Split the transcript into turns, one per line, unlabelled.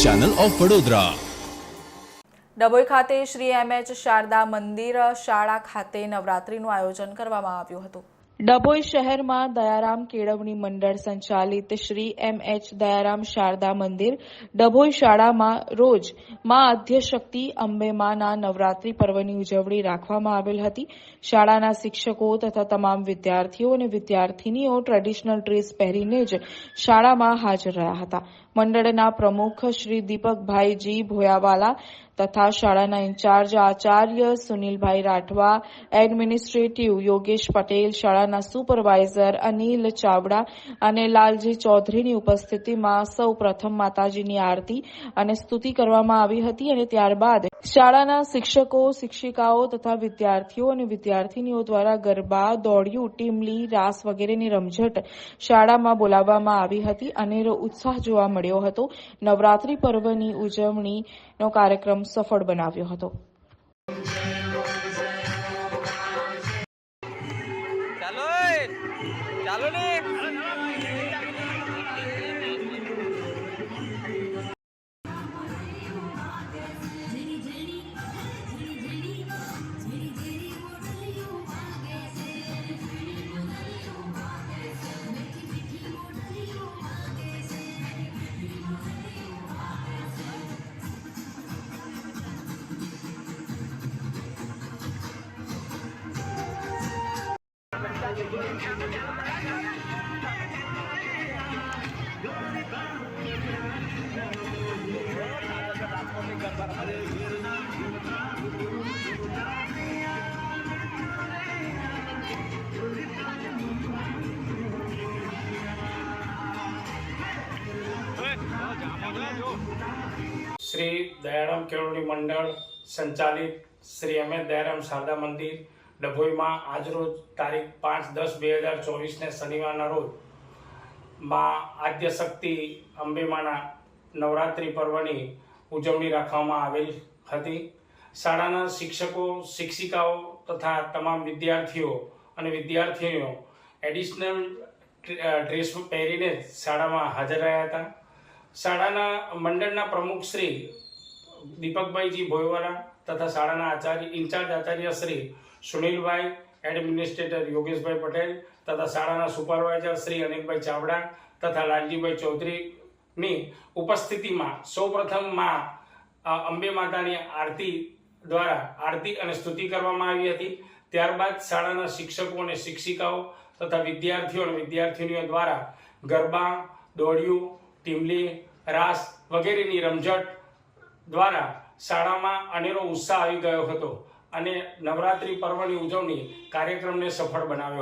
Channel of Vadodara.
Dabhoi ખાતે Shri MH Sharda મંદિર શાળા ખાતે નવરાત્રીનું આયોજન કરવામાં આવ્યું હતું. ડભોઈ શહેરમાં દયારામ કેળવણી મંડળ સંચાલિત શ્રી એમ દયારામ શારદા મંદિર ડભોઈ શાળામાં રોજમાં આદ્યશક્તિ અંબે માના નવરાત્રી પર્વની ઉજવણી રાખવામાં આવેલ હતી. શાળાના શિક્ષકો તથા તમામ વિદ્યાર્થીઓ અને વિદ્યાર્થીનીઓ ટ્રેડિશનલ ડ્રેસ પહેરીને જ શાળામાં હાજર રહ્યા હતા. મંડળના પ્રમુખ શ્રી દીપકભાઈજી ભોયાવાલા તથા શાળાના ઇન્ચાર્જ આચાર્ય સુનિલભાઈ રાઠવા, એડમિનિસ્ટ્રેટિવ યોગેશ પટેલ, શાળાના સુપરવાઇઝર અનિલ ચાવડા અને લાલજી ચૌધરીની ઉપસ્થિતિમાં સૌ પ્રથમ માતાજીની આરતી અને સ્તુતિ કરવામાં આવી હતી અને ત્યારબાદ શાળાના શિક્ષકો, શિક્ષિકાઓ તથા વિદ્યાર્થીઓ અને વિદ્યાર્થીનીઓ દ્વારા ગરબા, દોડિયું, ટીમલી, રાસ વગેરેની રમઝટ શાળામાં બોલાવવામાં આવી હતી. અનેરો ઉત્સાહ જોવા મળ્યો હતો. નવરાત્રી પર્વની ઉજવણીનો કાર્યક્રમ સફળ બનાવ્યો હતો.
શ્રી દયારામ કેળવણી મંડળ સંચાલિત શ્રી અમે દયારામ શારદા મંદિર ડભોઈમાં આજરોજ તારીખ પાંચ દસ બે હજાર ચોવીસને શનિવારના રોજમાં આદ્યશક્તિ અંબેમાના નવરાત્રિ પર્વની ઉજવણી રાખવામાં આવેલ હતી. શાળાના શિક્ષકો, શિક્ષિકાઓ તથા તમામ વિદ્યાર્થીઓ અને વિદ્યાર્થીઓ એડિશનલ ડ્રેસ પહેરીને શાળામાં હાજર રહ્યા હતા. શાળાના મંડળના પ્રમુખ શ્રી દીપકભાઈજી ભોયવાલા તથા શાળાના આચાર્ય, ઇન્ચાર્જ આચાર્ય શ્રી સુનિલભાઈ, એડમિનિસ્ટ્રેટર યોગેશભાઈ પટેલ તથા શાળાના સુપરવાઇઝર શ્રી અનિલભાઈ ચાવડા તથા લાલજીભાઈ ચૌધરીની ઉપસ્થિતિમાં સૌપ્રથમમાં અંબે માતાની આરતી દ્વારા આરતી અને સ્તુતિ કરવામાં આવી હતી. ત્યારબાદ શાળાના શિક્ષકો અને શિક્ષિકાઓ તથા વિદ્યાર્થીઓ અને વિદ્યાર્થીનીઓ દ્વારા ગરબા, દોડિયું, ટીમલી, રાસ વગેરેની રમઝટ દ્વારા શાળામાં અનેરો ઉત્સાહ આવી ગયો હતો. અને નવરાત્રિ પર્વની ઉજવણી કાર્યક્રમને સફળ બનાવ્યો હતો.